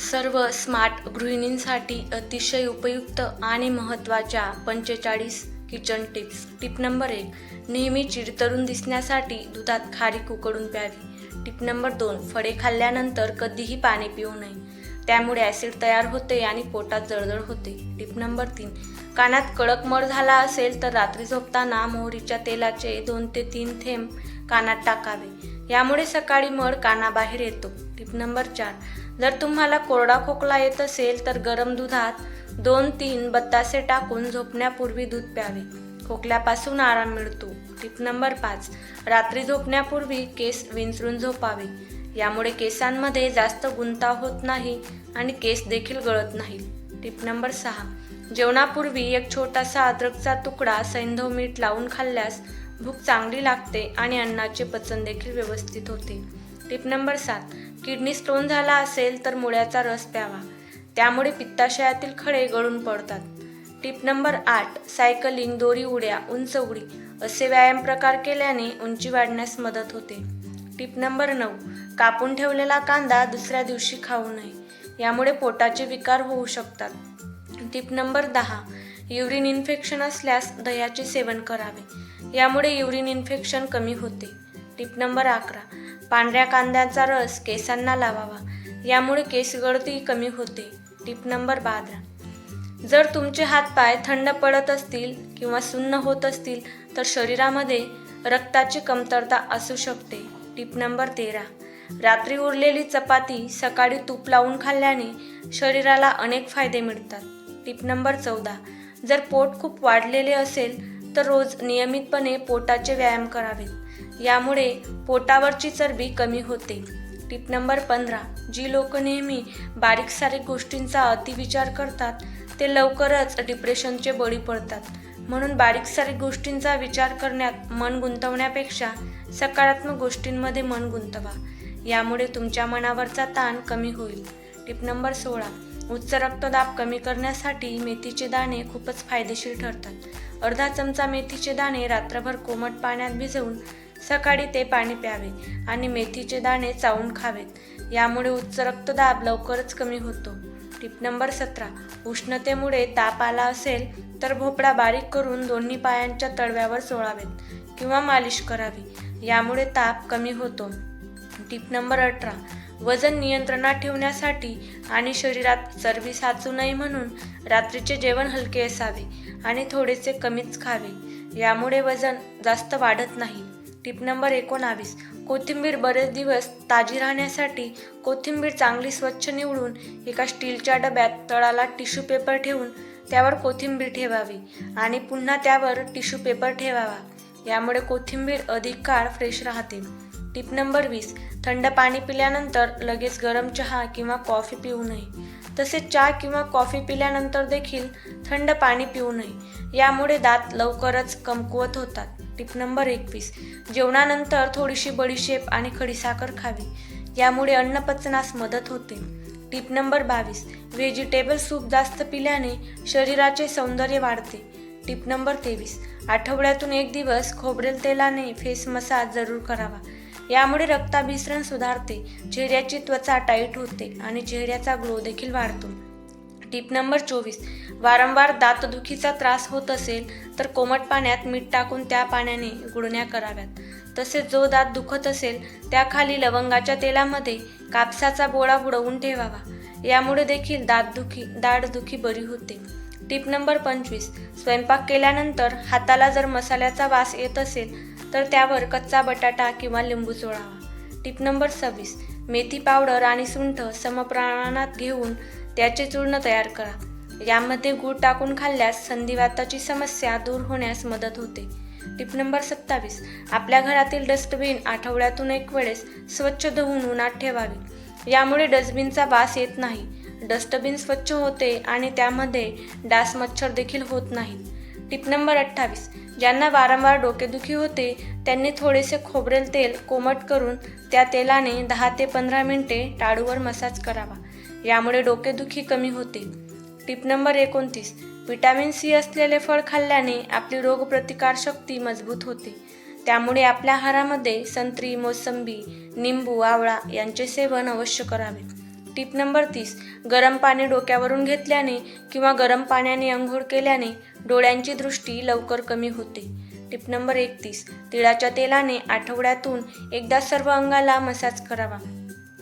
सर्व स्मार्ट गृहिणींसाठी अतिशय उपयुक्त आणि महत्त्वाच्या पंचेचाळीस किचन टिप्स. टिप नंबर एक नेहमी चिडतरून दिसण्यासाठी दुधात खारीक उकडून प्यावी. टिप नंबर दोन फळे खाल्ल्यानंतर कधीही पाणी पिऊ नये. त्यामुळे ॲसिड तयार होते आणि पोटात जळजळ होते. टिप नंबर तीन कानात कडक मळ झाला असेल तर रात्री झोपताना मोहरीच्या तेलाचे दोन ते तीन थेंब कानात टाकावे. यामुळे सकाळी मळ कानाबाहेर येतो. टिप नंबर चार जर तुम्हाला कोरडा खोकला येत असेल तर गरम दुधात दोन तीन बत्तासे टाकून झोपण्यापूर्वी दूध प्यावे. खोकल्यापासून आराम मिळतो. टिप नंबर पाच. रात्री झोपण्यापूर्वी केस विंचरून झोपावे. यामुळे केसांमध्ये जास्त गुंता होत नाही आणि केस देखील गळत नाही टिप नंबर सहा. जेवणापूर्वी एक छोटासा अद्रकचा तुकडा सैंधव मीठ लावून खाल्ल्यास भूक चांगली लागते आणि अन्नाचे पचन देखील व्यवस्थित होते. टिप नंबर सात. किडनी स्टोन झाला असेल तर मुळ्याचा रस प्यावा. त्यामुळे पित्ताशयातील खडे गळून पडतात. टिप नंबर आठ सायकलिंग दोरी उड्या उंच उडी असे व्यायाम प्रकार केल्याने उंची वाढण्यास मदत होते. टिप नंबर नऊ कापून ठेवलेला कांदा दुसऱ्या दिवशी खाऊ नये. यामुळे पोटाचे विकार होऊ शकतात. टिप नंबर दहा युरिन इन्फेक्शन असल्यास दह्याचे सेवन करावे. यामुळे युरिन इन्फेक्शन कमी होते. टिप नंबर अकरा पांढऱ्या कांद्याचा रस केसांना लावावा. यामुळे केस गळती कमी होते. टिप नंबर बारा. जर तुमचे हातपाय थंड पडत असतील किंवा सुन्न होत असतील तर शरीरामध्ये रक्ताची कमतरता असू शकते. टिप नंबर तेरा. रात्री उरलेली चपाती सकाळी तूप लावून खाल्ल्याने शरीराला अनेक फायदे मिळतात. टिप नंबर चौदा. जर पोट खूप वाढलेले असेल तर रोज नियमितपणे पोटाचे व्यायाम करावेत. यामुळे पोटावरची चरबी कमी होते. टिप नंबर पंधरा. जी लोक नेहमी बारीक सारीक गोष्टींचा अतिविचार करतात ते लवकरच डिप्रेशनचे बळी पडतात. म्हणून बारीक सारीक गोष्टींचा विचार करण्यात मन गुंतवण्यापेक्षा सकारात्मक गोष्टींमध्ये मन गुंतवा. यामुळे तुमच्या मनावरचा ताण कमी होईल. टिप नंबर सोळा. उच्च रक्तदाब कमी करण्यासाठी मेथीचे दाणे खूपच फायदेशीर ठरतात. अर्धा चमचा मेथीचे दाणे रात्रभर कोमट पाण्यात भिजवून सकाळी ते पाणी प्यावे आणि मेथीचे दाणे चावून खावेत यामुळे उच्च रक्तदाब लवकरच कमी होतो. टिप नंबर सतरा. उष्णतेमुळे ताप आला असेल तर भोपळा बारीक करून दोन्ही पायांच्या तळव्यावर चोळावेत किंवा मालिश करावी. यामुळे ताप कमी होतो. टिप नंबर अठरा. वजन नियंत्रणात ठेवण्यासाठी आणि शरीरात चरबी साचू नये म्हणून रात्रीचे जेवण हलके असावे आणि थोडेसे कमीच खावे. यामुळे वजन जास्त वाढत नाही. टिप नंबर एकोणावीस. कोथिंबीर बरेच दिवस ताजी राहण्यासाठी कोथिंबीर चांगली स्वच्छ निवडून एका स्टीलच्या डब्यात तळाला टिश्यू पेपर ठेवून त्यावर कोथिंबीर ठेवावी आणि पुन्हा त्यावर टिश्यू पेपर ठेवावा. यामुळे कोथिंबीर अधिक काळ फ्रेश राहते. टिप नंबर वीस. थंड पाणी पिल्यानंतर लगेच गरम चहा किंवा कॉफी पिऊ नये. तसेच चहा किंवा कॉफी पिल्यानंतर देखील थंड पाणी पिऊ नये. यामुळे दात लवकरच कमकुवत होतात. टिप नंबर एकवीस. जेवणानंतर थोडीशी बडीशेप आणि खडीसाखर खावी. यामुळे अन्नपचनास मदत होते. टिप नंबर बावीस. व्हेजिटेबल सूप जास्त पिल्याने शरीराचे सौंदर्य वाढते. टिप नंबर तेवीस. आठवड्यातून एक दिवस खोबरेल तेलाने फेस मसाज जरूर करावा. यामुळे रक्ताभिसरण सुधारते. चेहऱ्याची त्वचा टाईट होते आणि चेहऱ्याचा ग्लो देखील वाढतो. टिप नंबर चोवीस. वारंवार दातदुखीचा त्रास होत असेल तर कोमट पाण्यात मीठ टाकून त्या पाण्याने गुळण्या कराव्यात. तसेच जो दात दुखत असेल त्याखाली लवंगाच्या तेलामध्ये कापसाचा बोळा बुडवून ठेवावा. यामुळे देखील दातदुखी दाढदुखी बरी होते. टिप नंबर पंचवीस. स्वयंपाक केल्यानंतर हाताला जर मसाल्याचा वास येत असेल तर त्यावर कच्चा बटाटा किंवा लिंबू चोळावा. टिप नंबर सव्वीस. मेथी पावडर आणि सुंठ समप्रमाणात घेऊन त्याचे चूर्ण तयार करा. यामध्ये गूळ टाकून खाल्ल्यास संधिवाताची समस्या दूर होण्यास मदत होते. टिप नंबर सत्तावीस. आपल्या घरातील डस्टबिन आठवड्यातून एक वेळेस स्वच्छ धुवून उन्हात ठेवावी. यामुळे डस्टबिनचा वास येत नाही. डस्टबिन स्वच्छ होते आणि त्यामध्ये डास मच्छर देखील होत नाहीत. टिप नंबर अठ्ठावीस. ज्यांना वारंवार डोकेदुखी होते त्यांनी थोडेसे खोबरेल तेल कोमट करून त्या तेलाने दहा ते पंधरा मिनिटे टाळूवर मसाज करावा. यामुळे डोकेदुखी कमी होते. टिप नंबर एकोणतीस. विटॅमिन सी असलेले फळ खाल्ल्याने आपली रोगप्रतिकारशक्ती मजबूत होते. त्यामुळे आपल्या आहारामध्ये संत्री मोसंबी निंबू आवळा यांचे सेवन अवश्य करावे. टिप नंबर तीस. गरम पाणी डोक्यावरून घेतल्याने किंवा गरम पाण्याने अंघोळ केल्याने डोळ्यांची दृष्टी लवकर कमी होते. टिप नंबर एकतीस. तिळाच्या तेलाने आठवड्यातून एकदा सर्व अंगाला मसाज करावा.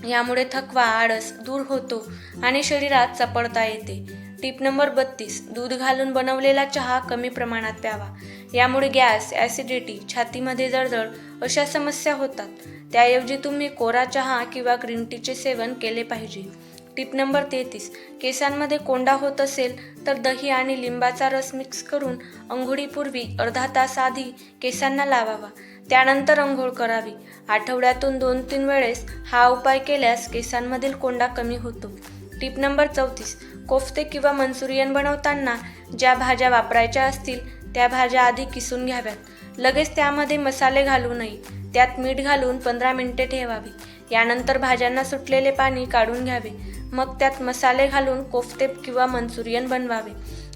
यामुळे थकवा आळस दूर होतो आणि शरीरात चपळता येते. टिप नंबर बत्तीस दूध घालून बनवलेला चहा कमी प्रमाणात प्यावा. यामुळे गॅस ॲसिडिटी छातीमध्ये जळजळ अशा समस्या होतात. त्याऐवजी तुम्ही कोरा चहा किंवा ग्रीन टीचे सेवन केले पाहिजे. टिप नंबर तेहतीस केसांमध्ये कोंडा होत असेल तर दही आणि लिंबाचा रस मिक्स करून अंघोळीपूर्वी अर्धा तास आधी केसांना लावावा. त्यानंतर अंघोळ करावी. आठवड्यातून दोन तीन वेळेस हा उपाय केल्यास केसांमधील कोंडा कमी होतो. टिप नंबर चौतीस. कोफ्ते किंवा मंचुरियन बनवताना ज्या भाज्या वापरायच्या असतील त्या भाज्या आधी किसून घ्याव्यात. लगेच त्यामध्ये मसाले घालू नये. त्यात मीठ घालून पंधरा मिनिटे ठेवावे. यानंतर भाज्यांना सुटलेले पाणी काढून घ्यावे. मग त्यात मसाले घालून कोफ्ते किंवा मंचुरियन बनवावे.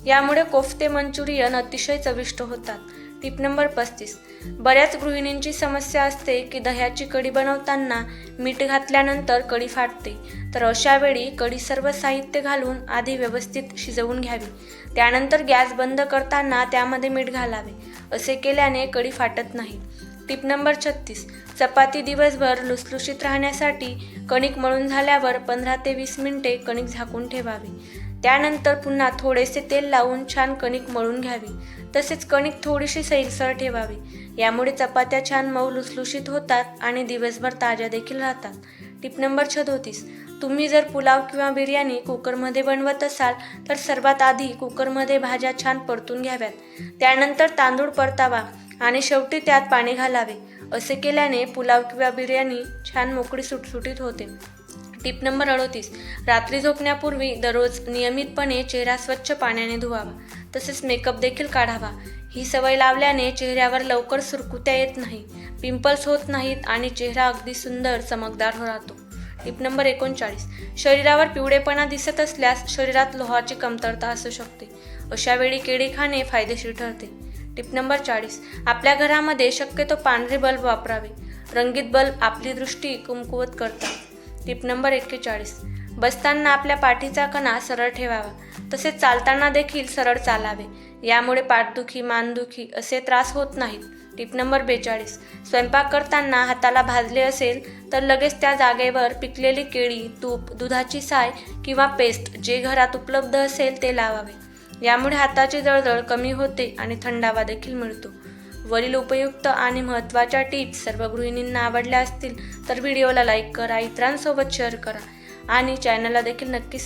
यामुळे कोफ्ते मंचुरियन अतिशय चविष्ट होतात. टिप नंबर पस्तीस. बऱ्याच गृहिणींची समस्या असते की दह्याची कढी बनवताना मीठ घातल्यानंतर कढी फाटते. तर अशा वेळी कढी सर्व साहित्य घालून आधी व्यवस्थित शिजवून घ्यावी. त्यानंतर गॅस बंद करताना त्यामध्ये मीठ घालावे. असे केल्याने कढी फाटत नाही. टिप नंबर छत्तीस. चपाती दिवसभर लुसलुशीत राहण्यासाठी कणिक मळून झाल्यावर पंधरा ते वीस मिनिटे कणिक झाकून ठेवावी. त्यानंतर पुन्हा थोडेसे तेल लावून छान कणिक मळून घ्यावी. तसेच कणिक थोडीशी सैलसर ठेवावी. यामुळे चपात्या छान मऊ लुसलुशीत होतात आणि दिवसभर ताज्या देखील राहतात. टिप नंबर छदोतीस. तुम्ही जर पुलाव किंवा बिर्याणी कुकरमध्ये बनवत असाल तर सर्वात आधी कुकरमध्ये भाज्या छान परतून घ्याव्यात. त्यानंतर तांदूळ परतावा. आणि शेवटी त्यात पाणी घालावे. असे केल्याने पुलाव किंवा बिर्याणी छान मोकळी सुटसुटीत होते. टिप नंबर अडोतीस. रात्री झोपण्यापूर्वी दररोज नियमितपणे चेहरा स्वच्छ पाण्याने धुवावा. तसेच मेकअप देखील काढावा. ही सवय लावल्याने चेहऱ्यावर लवकर सुरकुत्या येत नाही पिंपल्स होत नाहीत आणि चेहरा अगदी सुंदर चमकदार राहतो. टिप नंबर एकोणचाळीस. शरीरावर पिवळेपणा दिसत असल्यास शरीरात लोहाची कमतरता असू शकते. अशा वेळी केळी खाणे फायदेशीर ठरते. टिप नंबर चाळीस. आपल्या घरामध्ये शक्यतो पांढरे बल्ब वापरावे. रंगीत बल्ब आपली दृष्टी कुमकुवत करतात. टिप नंबर एक्केचाळीस. बसताना आपल्या पाठीचा कणा सरळ ठेवावा. तसेच चालताना देखील सरळ चालावे. यामुळे पाठदुखी मानदुखी असे त्रास होत नाहीत. टिप नंबर बेचाळीस. स्वयंपाक करताना हाताला भाजले असेल तर लगेच त्या जागेवर पिकलेली केळी तूप दुधाची साय किंवा पेस्ट जे घरात उपलब्ध असेल ते लावावे. यामुळे हाताची जळजळ कमी होते आणि थंडावा देखील मिळतो. वरील उपयुक्त आणि महत्त्वाच्या टिप्स सर्व गृहिणींना आवडल्या असतील तर व्हिडिओला लाईक करा इतरांसोबत शेअर करा आणि चॅनलला देखील नक्की